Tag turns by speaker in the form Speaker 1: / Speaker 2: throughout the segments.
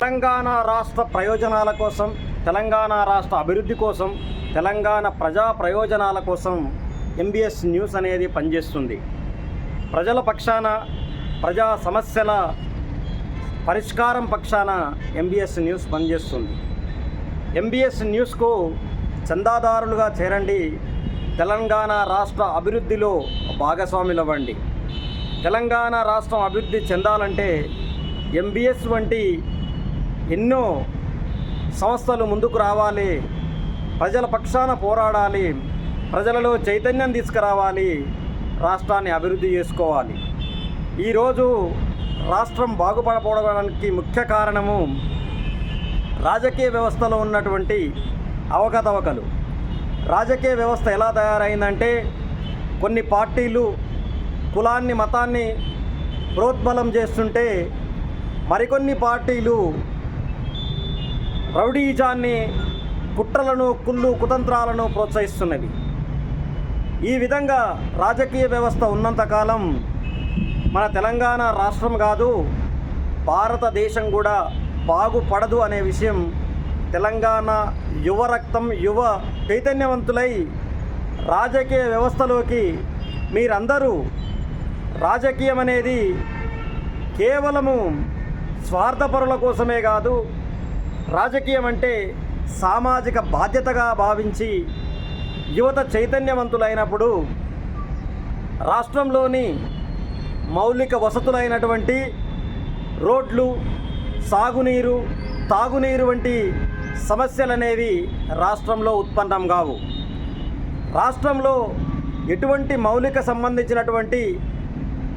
Speaker 1: తెలంగాణ రాష్ట్ర ప్రయోజనాల కోసం తెలంగాణ రాష్ట్ర అభివృద్ధి కోసం తెలంగాణ ప్రజా ప్రయోజనాల కోసం ఎంబీఎస్ న్యూస్ అనేది పనిచేస్తుంది. ప్రజల పక్షాన ప్రజా సమస్యల పరిష్కారం పక్షాన ఎంబీఎస్ న్యూస్ పనిచేస్తుంది. ఎంబీఎస్ న్యూస్కు చందాదారులుగా చేరండి. తెలంగాణ రాష్ట్ర అభివృద్ధిలో భాగస్వాములు అవ్వండి తెలంగాణ రాష్ట్రం అభివృద్ధి చెందాలంటే ఎంబీఎస్ వంటి ఎన్నో సంస్థలు ముందుకు రావాలి. ప్రజల పక్షాన పోరాడాలి. ప్రజలలో చైతన్యం తీసుకురావాలి. రాష్ట్రాన్ని అభివృద్ధి చేసుకోవాలి. ఈరోజు రాష్ట్రం బాగుపడపోవడానికి ముఖ్య కారణము రాజకీయ వ్యవస్థలో ఉన్నటువంటి అవకతవకలు. రాజకీయ వ్యవస్థ ఎలా తయారైందంటే కొన్ని పార్టీలు కులాన్ని మతాన్ని ప్రోద్బలం చేస్తుంటే మరికొన్ని పార్టీలు రౌడీజాన్ని కుట్రలను కుళ్ళు కుతంత్రాలను ప్రోత్సహిస్తున్నవి ఈ విధంగా రాజకీయ వ్యవస్థ ఉన్నంతకాలం మన తెలంగాణ రాష్ట్రం కాదు భారతదేశం కూడా బాగుపడదు అనే విషయం తెలంగాణ యువ రక్తం యువ చైతన్యవంతులై రాజకీయ వ్యవస్థలోకి మీరందరూ రాజకీయం అనేది కేవలము స్వార్థపరుల కోసమే కాదు రాజకీయం అంటే సామాజిక బాధ్యతగా భావించి యువత చైతన్యవంతులైనప్పుడు రాష్ట్రంలోని మౌలిక వసతులైనటువంటి రోడ్లు సాగునీరు తాగునీరు వంటి సమస్యలనేవి రాష్ట్రంలో ఉత్పన్నం కావు. రాష్ట్రంలో ఎటువంటి మౌలిక సంబంధించినటువంటి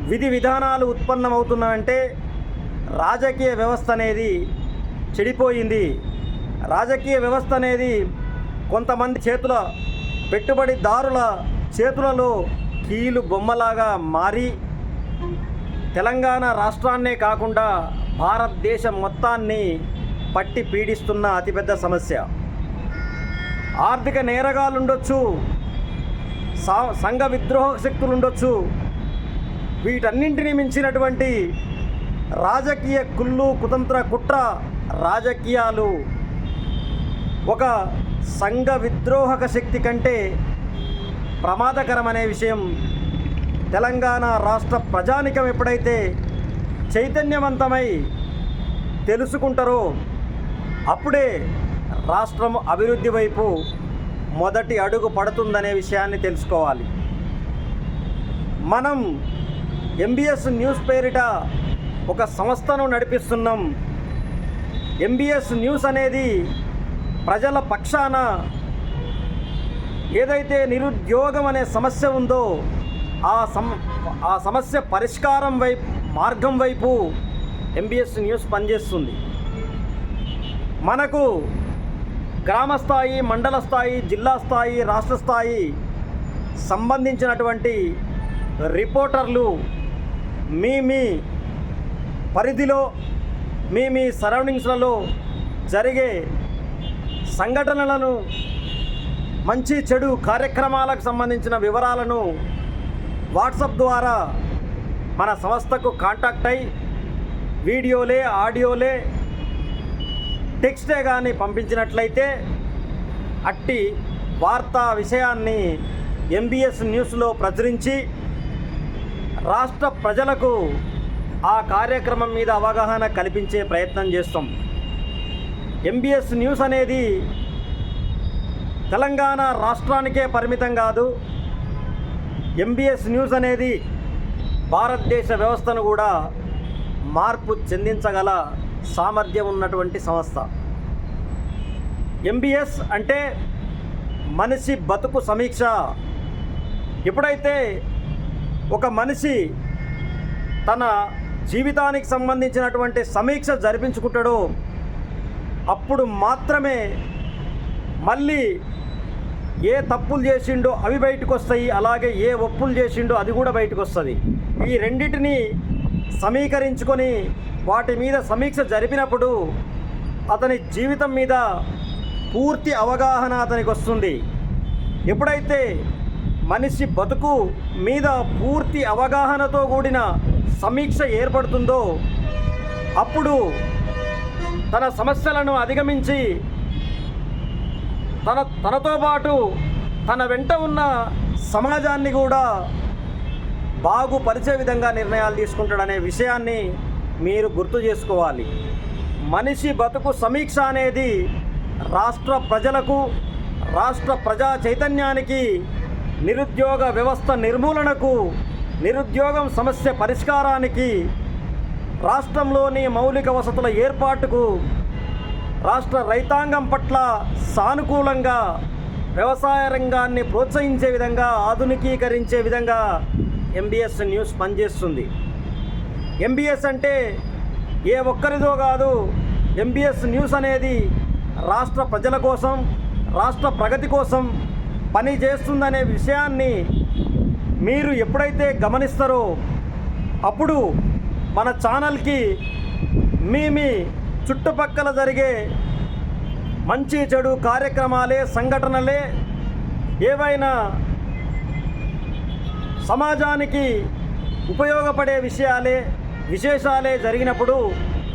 Speaker 1: విధి విధానాలు ఉత్పన్నమవుతున్నాయంటే రాజకీయ వ్యవస్థ అనేది చెడిపోయింది. రాజకీయ వ్యవస్థ అనేది కొంతమంది చేతుల పెట్టుబడిదారుల చేతులలో కీలు బొమ్మలాగా మారి తెలంగాణ రాష్ట్రాన్నే కాకుండా భారతదేశం మొత్తాన్ని పట్టి పీడిస్తున్న అతిపెద్ద సమస్య. ఆర్థిక నేరగాలు ఉండొచ్చు సా సంఘ విద్రోహ శక్తులు ఉండొచ్చు వీటన్నింటినీ మించినటువంటి రాజకీయ కుళ్ళు కుతంత్ర కుట్ర రాజకీయాలు. ఒక సంఘ విద్రోహక శక్తి కంటే ప్రమాదకరమనే విషయం తెలంగాణ రాష్ట్ర ప్రజానికం ఎప్పుడైతే చైతన్యవంతమై తెలుసుకుంటారో అప్పుడే రాష్ట్రం అభివృద్ధి వైపు మొదటి అడుగు పడుతుందనే విషయాన్ని తెలుసుకోవాలి. మనం ఎంబీఎస్ న్యూస్ పేరిట ఒక సంస్థను నడిపిస్తున్నాం. ఎంబీఎస్ న్యూస్ అనేది ప్రజల పక్షాన ఏదైతే నిరుద్యోగం అనే సమస్య ఉందో ఆ సమ ఆ సమస్య పరిష్కారం వైపు మార్గం వైపు ఎంబీఎస్ న్యూస్ పనిచేస్తుంది. మనకు గ్రామ స్థాయి మండల స్థాయి జిల్లా స్థాయి రాష్ట్ర స్థాయి సంబంధించినటువంటి రిపోర్టర్లు మీ మీ పరిధిలో మీ మీ సరౌండింగ్స్లలో జరిగే సంఘటనలను మంచి చెడు కార్యక్రమాలకు సంబంధించిన వివరాలను వాట్సాప్ ద్వారా మన సంస్థకు కాంటాక్ట్ అయి వీడియోలే ఆడియోలే టెక్స్టే కానీ పంపించినట్లయితే అట్టి వార్తా విషయాన్ని ఎంబీఎస్ న్యూస్లో ప్రచురించి రాష్ట్ర ప్రజలకు ఆ కార్యక్రమం మీద అవగాహన కల్పించే ప్రయత్నం చేస్తాం. ఎంబీఎస్ న్యూస్ అనేది తెలంగాణ రాష్ట్రానికే పరిమితం కాదు. ఎంబీఎస్ న్యూస్ అనేది భారతదేశ వ్యవస్థను కూడా మార్పు చెందించగల సామర్థ్యం ఉన్నటువంటి సంస్థ. ఎంబీఎస్ అంటే మనిషి బతుకు సమీక్ష. ఎప్పుడైతే ఒక మనిషి తన జీవితానికి సంబంధించినటువంటి సమీక్ష జరిపించుకుంటాడో అప్పుడు మాత్రమే మళ్ళీ ఏ తప్పులు చేసిండో అవి బయటకు వస్తాయి అలాగే ఏ ఒప్పులు చేసిండో అది కూడా బయటకు వస్తుంది ఈ రెండింటిని సమీకరించుకొని వాటి మీద సమీక్ష జరిపినప్పుడు అతని జీవితం మీద పూర్తి అవగాహన అతనికి వస్తుంది ఎప్పుడైతే మనిషి బతుకు మీద పూర్తి అవగాహనతో కూడిన సమీక్ష ఏర్పడుతుందో అప్పుడు తన సమస్యలను అధిగమించి తన తనతో పాటు తన వెంట ఉన్న సమాజాన్ని కూడా బాగుపరిచే విధంగా నిర్ణయాలు తీసుకుంటాడనే విషయాన్ని మీరు గుర్తు చేసుకోవాలి. మనిషి బతుకు సమీక్ష అనేది రాష్ట్ర ప్రజలకు రాష్ట్ర ప్రజా చైతన్యానికి నిరుద్యోగ వ్యవస్థ నిర్మూలనకు నిరుద్యోగం సమస్య పరిష్కారానికి రాష్ట్రంలోని మౌలిక వసతుల ఏర్పాటుకు రాష్ట్ర రైతాంగం పట్ల సానుకూలంగా వ్యవసాయ రంగాన్ని ప్రోత్సహించే విధంగా ఆధునికీకరించే విధంగా ఎంబీఎస్ న్యూస్ పనిచేస్తుంది. ఎంబీఎస్ అంటే ఏ ఒక్కరిదో కాదు ఎంబీఎస్ న్యూస్ అనేది రాష్ట్ర ప్రజల కోసం రాష్ట్ర ప్రగతి కోసం పని చేస్తుందనే విషయాన్ని మీరు ఎప్పుడైతే గమనిస్తారో అప్పుడు మన ఛానల్కి మీ మీ చుట్టుపక్కల జరిగే మంచి చెడు కార్యక్రమాలే సంఘటనలే ఏవైనా సమాజానికి ఉపయోగపడే విషయాలే విశేషాలే జరిగినప్పుడు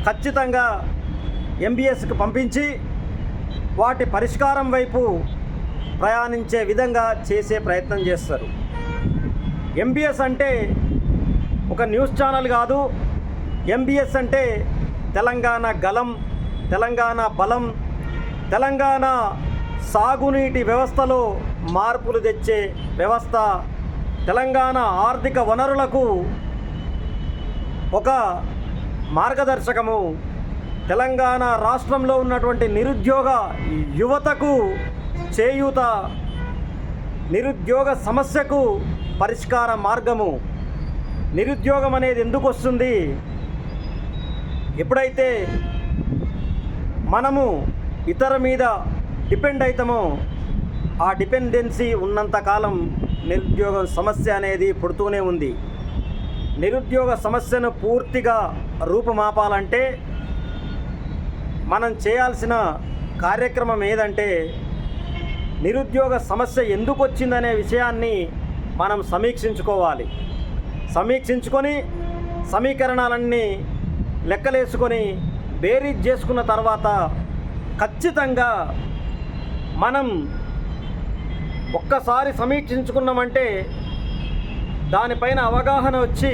Speaker 1: ఖచ్చితంగా ఎంబీఎస్కి పంపించి వాటి పరిష్కారం వైపు ప్రయాణించే విధంగా చేసే ప్రయత్నం చేస్తారు. ఎంబీఎస్ అంటే ఒక న్యూస్ ఛానల్ కాదు. ఎంబీఎస్ అంటే తెలంగాణ గలం తెలంగాణ బలం తెలంగాణ సాగునీటి వ్యవస్థలో మార్పులు తెచ్చే వ్యవస్థ. తెలంగాణ ఆర్థిక వనరులకు ఒక మార్గదర్శకము. తెలంగాణ రాష్ట్రంలో ఉన్నటువంటి నిరుద్యోగ యువతకు చేయూత నిరుద్యోగ సమస్యకు పరిష్కార మార్గము నిరుద్యోగం అనేది ఎందుకు వస్తుంది? ఎప్పుడైతే మనము ఇతర మీద డిపెండ్ అవుతామో ఆ డిపెండెన్సీ ఉన్నంతకాలం నిరుద్యోగ సమస్య అనేది పుడుతూనే ఉంది. నిరుద్యోగ సమస్యను పూర్తిగా రూపుమాపాలంటే మనం చేయాల్సిన కార్యక్రమం ఏదంటే నిరుద్యోగ సమస్య ఎందుకు వచ్చిందనే విషయాన్ని మనం సమీక్షించుకోవాలి. సమీక్షించుకొని సమీకరణాలన్నీ లెక్కలేసుకొని బేరీజ్ చేసుకున్న తర్వాత ఖచ్చితంగా మనం ఒక్కసారి సమీక్షించుకున్నామంటే దానిపైన అవగాహన వచ్చి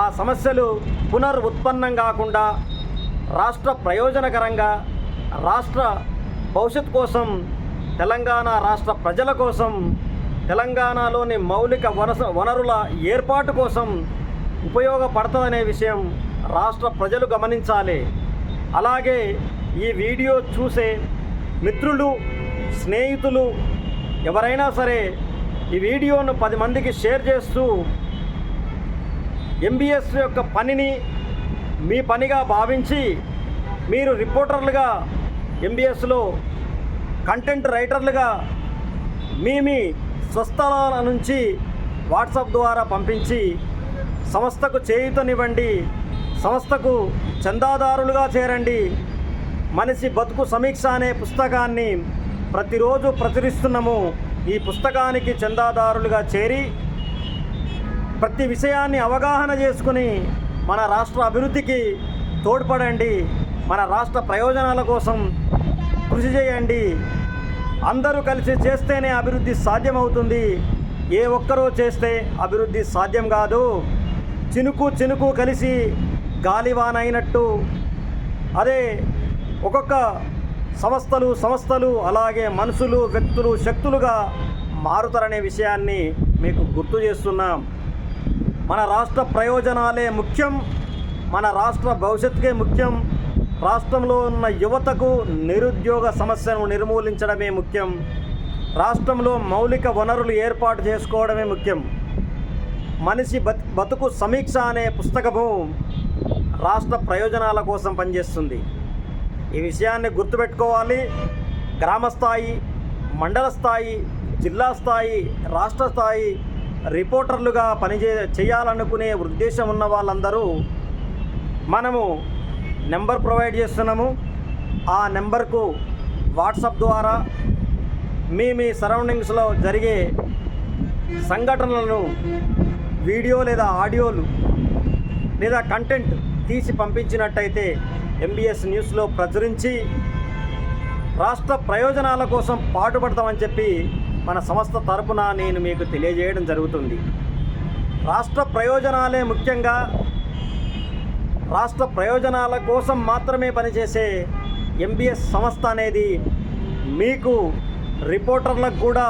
Speaker 1: ఆ సమస్యలు పునరుత్పన్నం కాకుండా రాష్ట్ర ప్రయోజనకరంగా రాష్ట్ర భవిష్యత్ కోసం తెలంగాణ రాష్ట్ర ప్రజల కోసం తెలంగాణలోని మౌలిక వనస వనరుల ఏర్పాటు కోసం ఉపయోగపడుతుందనే విషయం రాష్ట్ర ప్రజలు గమనించాలి. అలాగే ఈ వీడియో చూసే మిత్రులు స్నేహితులు ఎవరైనా సరే ఈ వీడియోను పది మందికి షేర్ చేస్తూ ఎంబీఎస్ యొక్క పనిని మీ పనిగా భావించి మీరు రిపోర్టర్లుగా ఎంబీఎస్లో కంటెంట్ రైటర్లుగా మీ మీ స్వస్థలాల నుంచి వాట్సాప్ ద్వారా పంపించి సంస్థకు చేయుతనివ్వండి సంస్థకు చందాదారులుగా చేరండి. మనిషి బతుకు సమీక్ష అనే పుస్తకాన్ని ప్రతిరోజు ప్రచురిస్తున్నాము. ఈ పుస్తకానికి చందాదారులుగా చేరి ప్రతి విషయాన్ని అవగాహన చేసుకుని మన రాష్ట్ర అభివృద్ధికి తోడ్పడండి. మన రాష్ట్ర ప్రయోజనాల కోసం కృషి చేయండి. అందరూ కలిసి చేస్తేనే అభివృద్ధి సాధ్యమవుతుంది. ఏ ఒక్కరూ చేస్తే అభివృద్ధి సాధ్యం కాదు. చినుకు చినుకు కలిసి గాలివాన అయినట్టు అదే ఒక్కొక్క సంస్థలు సంస్థలు అలాగే మనుషులు వ్యక్తులు శక్తులుగా మారుతారనే విషయాన్ని మీకు గుర్తు చేస్తున్నాం. మన రాష్ట్ర ప్రయోజనాలే ముఖ్యం. మన రాష్ట్ర భవిష్యత్తుకే ముఖ్యం. రాష్ట్రంలో ఉన్న యువతకు నిరుద్యోగ సమస్యను నిర్మూలించడమే ముఖ్యం. రాష్ట్రంలో మౌలిక వనరులు ఏర్పాటు చేసుకోవడమే ముఖ్యం. మనిషి బత్ బతుకు సమీక్ష అనే పుస్తకము రాష్ట్ర ప్రయోజనాల కోసం పనిచేస్తుంది. ఈ విషయాన్ని గుర్తుపెట్టుకోవాలి. గ్రామ స్థాయి మండల స్థాయి జిల్లా స్థాయి రాష్ట్ర స్థాయి రిపోర్టర్లుగా పనిచే చేయాలనుకునే ఉద్దేశం ఉన్న వాళ్ళందరూ మనము నెంబర్ ప్రొవైడ్ చేస్తున్నాము. ఆ నెంబర్కు వాట్సాప్ ద్వారా మీ మీ సరౌండింగ్స్లో జరిగే సంఘటనలను వీడియో లేదా ఆడియోలు లేదా కంటెంట్ తీసి పంపించినట్టయితే ఎంబీఎస్ న్యూస్లో ప్రచురించి రాష్ట్ర ప్రయోజనాల కోసం పాటుపడతామని చెప్పి మన సంస్థ తరపున నేను మీకు తెలియజేయడం జరుగుతుంది. రాష్ట్ర ప్రయోజనాలే ముఖ్యంగా రాష్ట్ర ప్రయోజనాల కోసం మాత్రమే పనిచేసే ఎంబీఎస్ సంస్థ అనేది మీకు రిపోర్టర్లకు కూడా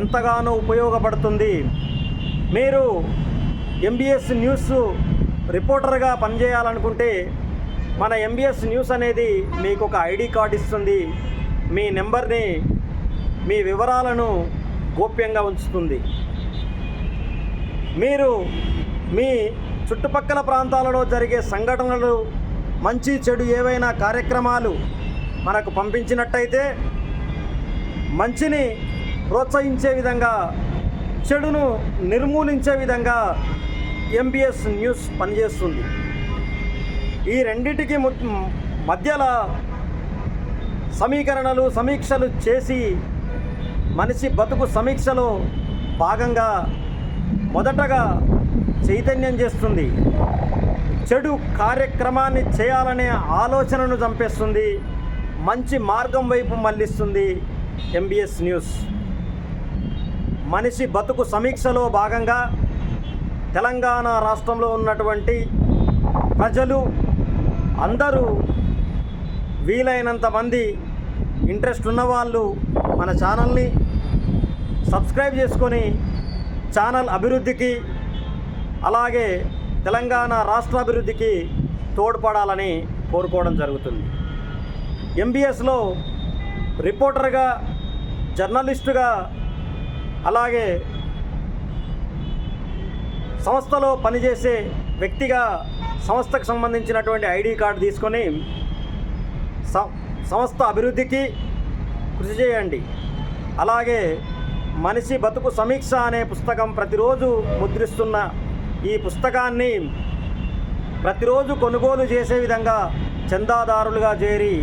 Speaker 1: ఎంతగానో ఉపయోగపడుతుంది. మీరు ఎంబీఎస్ న్యూస్ రిపోర్టర్గా పనిచేయాలనుకుంటే మన ఎంబీఎస్ న్యూస్ అనేది మీకు ఒక ఐడి కార్డ్ ఇస్తుంది. మీ నెంబర్ని మీ వివరాలను గోప్యంగా ఉంచుతుంది. మీరు మీ చుట్టుపక్కల ప్రాంతాలలో జరిగే సంఘటనలు మంచి చెడు ఏవైనా కార్యక్రమాలు మనకు పంపించినట్టయితే మంచిని ప్రోత్సహించే విధంగా చెడును నిర్మూలించే విధంగా ఎంబీఎస్ న్యూస్ పనిచేస్తుంది. ఈ రెండింటికి మధ్యల మధ్యలో సమీకరణలు సమీక్షలు చేసి మనిషి బతుకు సమీక్షలో భాగంగా మొదటగా చైతన్యం చేస్తుంది. చెడు కార్యక్రమాన్ని చేయాలనే ఆలోచనను చంపేస్తుంది. మంచి మార్గం వైపు మళ్ళిస్తుంది ఎంబీఎస్ న్యూస్ మనిషి బతుకు సమీక్షలో భాగంగా తెలంగాణ రాష్ట్రంలో ఉన్నటువంటి ప్రజలు అందరూ వీలైనంత మంది ఇంట్రెస్ట్ ఉన్నవాళ్ళు మన ఛానల్ని సబ్స్క్రైబ్ చేసుకొని ఛానల్ అభివృద్ధికి అలాగే తెలంగాణ రాష్ట్ర అభివృద్ధికి తోడ్పడాలని కోరుకోవడం జరుగుతుంది. ఎంబీఎస్లో రిపోర్టర్గా జర్నలిస్టుగా అలాగే సంస్థలో పనిచేసే వ్యక్తిగా సంస్థకు సంబంధించినటువంటి ఐడి కార్డు తీసుకొని సం- సంస్థ అభివృద్ధికి కృషి చేయండి. అలాగే మనిషి బతుకు సమీక్ష అనే పుస్తకం ప్రతిరోజు ముద్రిస్తున్న ఈ పుస్తకాన్ని ప్రతిరోజు కొనుగోలు చేసే విధంగా చందాదారులుగా చేరి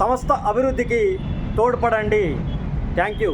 Speaker 1: సంస్థ అభివృద్ధికి తోడ్పడండి. Thank you.